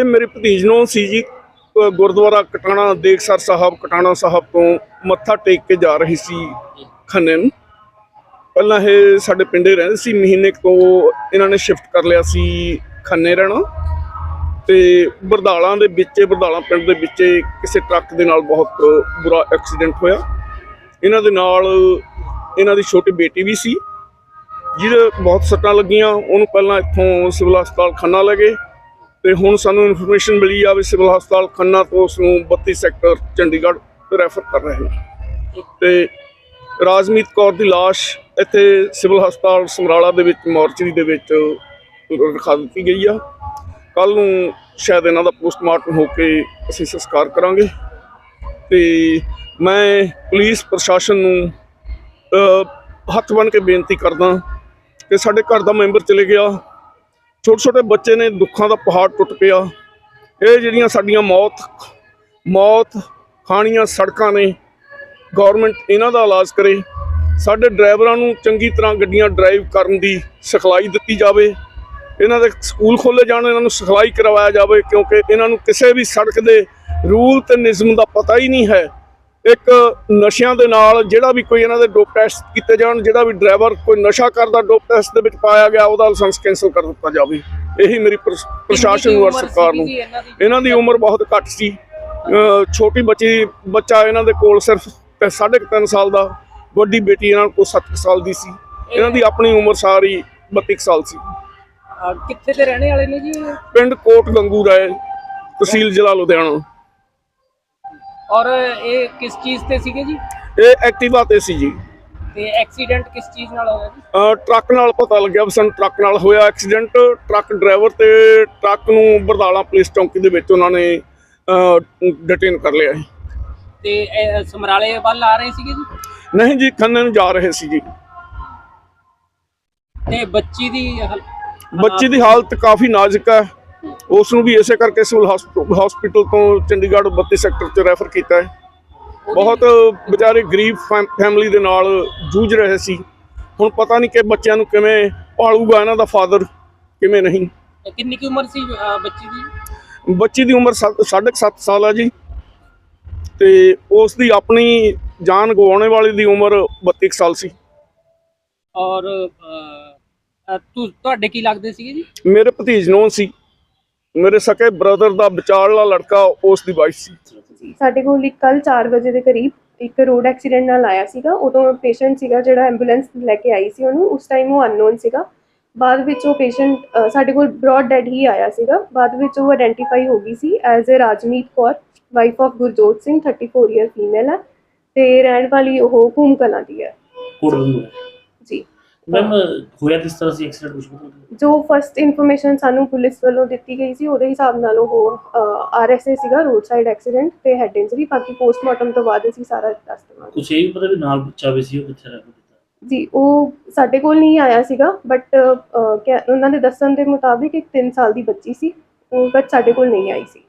ਇਹ ਮੇਰੇ ਭਤੀਜ ਨੂੰ ਸੀ ਜੀ। ਗੁਰਦੁਆਰਾ ਕਟਾਣਾ ਦੇਖਸਰ ਸਾਹਿਬ, ਕਟਾਣਾ ਸਾਹਿਬ ਤੋਂ ਮੱਥਾ ਟੇਕ ਕੇ ਜਾ ਰਹੀ ਸੀ ਖੰਨੇ ਨੂੰ ਪਹਿਲਾਂ ਇਹ ਸਾਡੇ ਪਿੰਡੇ ਰਹਿੰਦੇ ਸੀ, ਮਹੀਨੇ ਤੋਂ ਇਹਨਾਂ ਨੇ ਸ਼ਿਫਟ ਕਰ ਲਿਆ ਸੀ ਖੰਨੇ ਰਹਿਣਾ। ਤੇ ਬਰਦਾਲਾਂ ਦੇ ਵਿੱਚ, ਬਰਦਾਲਾਂ ਪਿੰਡ ਦੇ ਵਿੱਚ ਕਿਸੇ ਟਰੱਕ ਦੇ ਨਾਲ ਬਹੁਤ ਬੁਰਾ ਐਕਸੀਡੈਂਟ ਹੋਇਆ। ਇਹਨਾਂ ਦੇ ਨਾਲ ਇਹਨਾਂ ਦੀ ਛੋਟੀ ਬੇਟੀ ਵੀ ਸੀ, ਜਿਹਦੇ ਬਹੁਤ ਸੱਟਾਂ ਲੱਗੀਆਂ। ਉਹਨੂੰ ਪਹਿਲਾਂ ਇੱਥੋਂ ਸਿਵਲ ਹਸਪਤਾਲ ਖੰਨਾ ਲੈ ਗਏ। ਤੇ ਹੁਣ ਸਾਨੂੰ ਇਨਫੋਰਮੇਸ਼ਨ ਮਿਲੀ ਆ ਵੀ ਸਿਵਲ ਹਸਪਤਾਲ ਖੰਨਾ ਤੋਂ ਉਸ ਨੂੰ 32 ਸੈਕਟਰ ਚੰਡੀਗੜ੍ਹ ਰੈਫਰ ਕਰ ਰਹੇ ਨੇ। ਤੇ ਰਾਜਮੀਤ ਕੌਰ ਦੀ ਲਾਸ਼ ਇੱਥੇ ਸਿਵਲ ਹਸਪਤਾਲ ਸਮਰਾਲਾ ਦੇ ਵਿੱਚ, ਮੋਰਚਰੀ ਦੇ ਵਿੱਚ ਰਖਾ ਦਿੱਤੀ ਗਈ ਆ। ਕੱਲ ਨੂੰ ਸ਼ਾਇਦ ਇਹਨਾਂ ਦਾ ਪੋਸਟਮਾਰਟਮ ਹੋ ਕੇ ਅਸੀਂ ਸੰਸਕਾਰ ਕਰਾਂਗੇ। ਤੇ ਮੈਂ ਪੁਲਿਸ ਪ੍ਰਸ਼ਾਸਨ ਨੂੰ ਹੱਥ ਬਣ ਕੇ ਬੇਨਤੀ ਕਰਦਾ ਕਿ ਸਾਡੇ ਘਰ ਦਾ ਮੈਂਬਰ ਚਲੇ ਗਿਆ। ਛੋਟੇ ਛੋਟੇ ਬੱਚੇ ਨੇ ਦੁੱਖਾਂ ਦਾ ਪਹਾੜ ਟੁੱਟ ਪਿਆ। ਇਹ ਜਿਹੜੀਆਂ ਸਾਡੀਆਂ ਮੌਤ ਮੌਤ ਖਾਣੀਆਂ ਸੜਕਾਂ ਨੇ ਗਵਰਨਮੈਂਟ ਇਹਨਾਂ ਦਾ ਇਲਾਜ ਕਰੇ। ਸਾਡੇ ਡਰਾਈਵਰਾਂ ਨੂੰ ਚੰਗੀ ਤਰ੍ਹਾਂ ਗੱਡੀਆਂ ਡਰਾਈਵ ਕਰਨ ਦੀ ਸਿਖਲਾਈ ਦਿੱਤੀ ਜਾਵੇ। ਇਹਨਾਂ ਦੇ ਸਕੂਲ ਖੋਲੇ ਜਾਣ, ਇਹਨਾਂ ਨੂੰ ਸਿਖਲਾਈ ਕਰਵਾਇਆ ਜਾਵੇ, ਕਿਉਂਕਿ ਇਹਨਾਂ ਨੂੰ ਕਿਸੇ ਵੀ ਸੜਕ ਦੇ ਰੂਲ ਤੇ ਨਿਯਮ ਦਾ ਪਤਾ ਹੀ ਨਹੀਂ ਹੈ। ਇੱਕ ਨਸ਼ਿਆਂ ਦੇ ਨਾਲ ਜਿਹੜਾ ਵੀ ਕੋਈ ਇਹਨਾਂ ਦੇ ਡੋਪ ਟੈਸਟ ਕੀਤੇ ਜਾਣ ਜਿਹੜਾ ਵੀ ਡਰਾਈਵਰ ਕੋਈ ਨਸ਼ਾ ਕਰਦਾ ਡੋਪ ਟੈਸਟ ਦੇ ਵਿੱਚ ਪਾਇਆ ਗਿਆ ਉਹਦਾ ਲਾਇਸੈਂਸ ਕੈਂਸਲ ਕਰ ਦਿੱਤਾ ਜਾਵੇ। ਇਹੀ ਮੇਰੀ ਪ੍ਰਸ਼- ਪ੍ਰਸ਼ਾਸਨ ਨੂੰ ਔਰ ਸਰਕਾਰ ਨੂੰ। ਇਹਨਾਂ ਦੀ? ਉਮਰ ਬਹੁਤ ਘੱਟ ਸੀ। ਛੋਟੀ ਬੱਚੀ ਬੱਚਾ ਇਹਨਾਂ ਦੇ ਕੋਲ ਸਿਰਫ ਤੇ ਸਾਢੇ ਕੁ ਤਿੰਨ ਸਾਲ ਦਾ ਵੱਡੀ ਬੇਟੀ ਇਹਨਾਂ ਕੋਲ 7 ਸਾਲ ਦੀ ਸੀ। ਇਹਨਾਂ ਦੀ ਆਪਣੀ ਉਮਰ ਸਾਰੀ 32 ਕੁ ਸਾਲ ਸੀ। ਕਿੱਥੇ ਦੇ ਰਹਿਣੇ ਵਾਲੇ ਨੇ ਜੀ? ਪਿੰਡ ਕੋਟ ਗੰਗੂ ਰਾਏ ਤਹਿਸੀਲ ਜ਼ਿਲ੍ਹਾ ਲੁਧਿਆਣਾ। ਔਰ ਇਹ ਕਿਸ ਚੀਜ਼ ਤੇ ਸੀਗੇ ਜੀ? ਇਹ ਐਕਟਿਵਾ ਤੇ ਸੀ ਜੀ। ਤੇ ਐਕਸੀਡੈਂਟ ਕਿਸ ਚੀਜ਼ ਨਾਲ ਹੋਇਆ ਜੀ? ਟਰੱਕ ਨਾਲ ਪਤਾ ਲੱਗਿਆ ਵੀ ਸਾਨੂੰ ਟਰੱਕ ਨਾਲ ਹੋਇਆ ਐਕਸੀਡੈਂਟ। ਟਰੱਕ ਡਰਾਈਵਰ ਤੇ ਟਰੱਕ ਨੂੰ ਬਰਦਾਲਾ ਪੁਲਿਸ ਚੌਂਕੀ ਦੇ ਵਿੱਚ ਉਹਨਾਂ ਨੇ ਡਿਟੇਨ ਕਰ ਲਿਆ ਸੀ। ਤੇ ਇਹ ਸਮਰਾਲੇ ਵੱਲ ਆ ਰਹੇ ਸੀਗੇ ਜੀ? ਨਹੀਂ ਜੀ ਖੰਨੇ ਨੂੰ ਜਾ ਰਹੇ ਸੀ ਜੀ। ਤੇ ਬੱਚੀ ਦੀ ਹਲ- ਬੱਚੀ ਦੀ ਹਾਲਤ ਕਾਫੀ ਨਾਜ਼ੁਕ ਹੈ। ਉਸ ਨੂੰ ਵੀ ਇਸੇ ਕਰਕੇ ਸਿਵਲ ਹਸਪੀਟਲ ਤੋਂ ਚੰਡੀਗੜ੍ਹ 32 ਸੈਕਟਰ 'ਚ ਰੈਫਰ ਕੀਤਾ ਹੈ। ਬਹੁਤ ਵਿਚਾਰੇ ਗਰੀਬ ਫੈਮ- ਫੈਮਿਲੀ ਦੇ ਨਾਲ ਜੂਝ ਰਹੇ ਸੀ। ਹੁਣ ਪਤਾ ਨਹੀਂ ਕਿ ਬੱਚਿਆਂ ਨੂੰ ਕਿਵੇਂ ਪਾਲੂਗਾ ਇਹਨਾਂ ਦਾ ਫਾਦਰ ਕਿਵੇਂ ਨਹੀਂ। ਕਿੰਨੀ ਕੀ ਉਮਰ ਸੀ ਬੱਚੀ ਦੀ? ਬੱਚੀ ਦੀ ਉਮਰ 7.5 ਸਾਲ ਹੈ ਜੀ। ਤੇ ਉਸ ਦੀ ਆਪਣੀ ਜਾਨ ਗਵਾਉਣੇ ਵਾਲੀ ਦੀ ਉਮਰ 32 ਕੁ ਸਾਲ ਸੀ। ਔਰ ਤੁਹਾਡੇ ਕੀ ਲੱਗਦੇ ਸੀਗੇ ਜੀ? ਮੇਰੇ ਭਤੀਜ ਨੂੰ ਸੀ। ਮੇਰੇ ਸਕੇ ਬ੍ਰਦਰ ਦਾ ਵਿਚਾਰਲਾ ਲੜਕਾ ਉਸ ਦੀ ਵਾਈਫ ਸੀ। ਸਾਡੇ ਕੋਲ ਇੱਕ ਕੱਲ 4 ਵਜੇ ਦੇ ਕਰੀਬ ਇੱਕ ਰੋਡ ਐਕਸੀਡੈਂਟ ਨਾਲ ਆਇਆ ਸੀਗਾ। ਉਦੋਂ ਪੇਸ਼ੈਂਟ ਸੀਗਾ ਜਿਹੜਾ ਐਂਬੂਲੈਂਸ ਲੈ ਕੇ ਆਈ ਸੀ ਉਹਨੂੰ। ਉਸ ਟਾਈਮ ਉਹ ਅਨਨੋਨ ਸੀਗਾ। ਬਾਅਦ ਵਿੱਚ ਉਹ ਪੇਸ਼ੈਂਟ ਸਾਡੇ ਕੋਲ ਬ੍ਰੌਡ ਡੈਡ ਹੀ ਆਇਆ ਸੀਗਾ। ਬਾਅਦ ਵਿੱਚ ਉਹ ਆਇਡੈਂਟੀਫਾਈ ਹੋ ਗਈ ਸੀ as a Rajmeet Kaur wife of Gurjot Singh 34 year female ਹੈ। ਤੇ ਰਹਿਣ ਵਾਲੀ ਉਹ ਭੂਮ ਕਲਾਂ ਦੀ ਹੈ। ਜੀ। ਮੈਮ ਹੋਇਆ ਕਿਸ ਤਰ੍ਹਾਂ ਸੀ ਐਕਸੀਡੈਂਟ ਕੁਝ ਪਤਾ? ਜੋ ਫਸਟ ਇਨਫੋਰਮੇਸ਼ਨ ਸਾਨੂੰ ਪੁਲਿਸ ਵੱਲੋਂ ਦਿੱਤੀ ਗਈ ਸੀ ਉਹਦੇ ਹਿਸਾਬ ਨਾਲ ਉਹ ਆਰਐਸਏ ਸੀਗਾ ਰੋਡ ਸਾਈਡ ਐਕਸੀਡੈਂਟ ਤੇ ਹੈਡ ਇੰਜਰੀ ਬਾਕੀ ਪੋਸਟਮਾਰਟਮ ਤੋਂ ਬਾਅਦ ਅਸੀਂ ਸਾਰਾ ਦੱਸ ਦੇਵਾਂਗੇ। ਕੁਛ ਇਹ ਵੀ ਪਤਾ ਵੀ ਨਾਲ ਬੱਚਾ ਵੀ ਸੀ ਉਹ ਕਿੱਥੇ ਰਹਿ ਗਿਆ? ਜੀ ਉਹ ਸਾਡੇ ਕੋਲ ਨਹੀਂ ਆਇਆ ਸੀਗਾ ਬਟ ਉਹਨਾਂ ਦੇ ਦੱਸਣ ਦੇ ਮੁਤਾਬਿਕ ਇੱਕ 3 ਸਾਲ ਦੀ ਬੱਚੀ ਸੀ ਉਹ ਬਟ ਸਾਡੇ ਕੋਲ ਨਹੀਂ ਆਈ ਸੀ।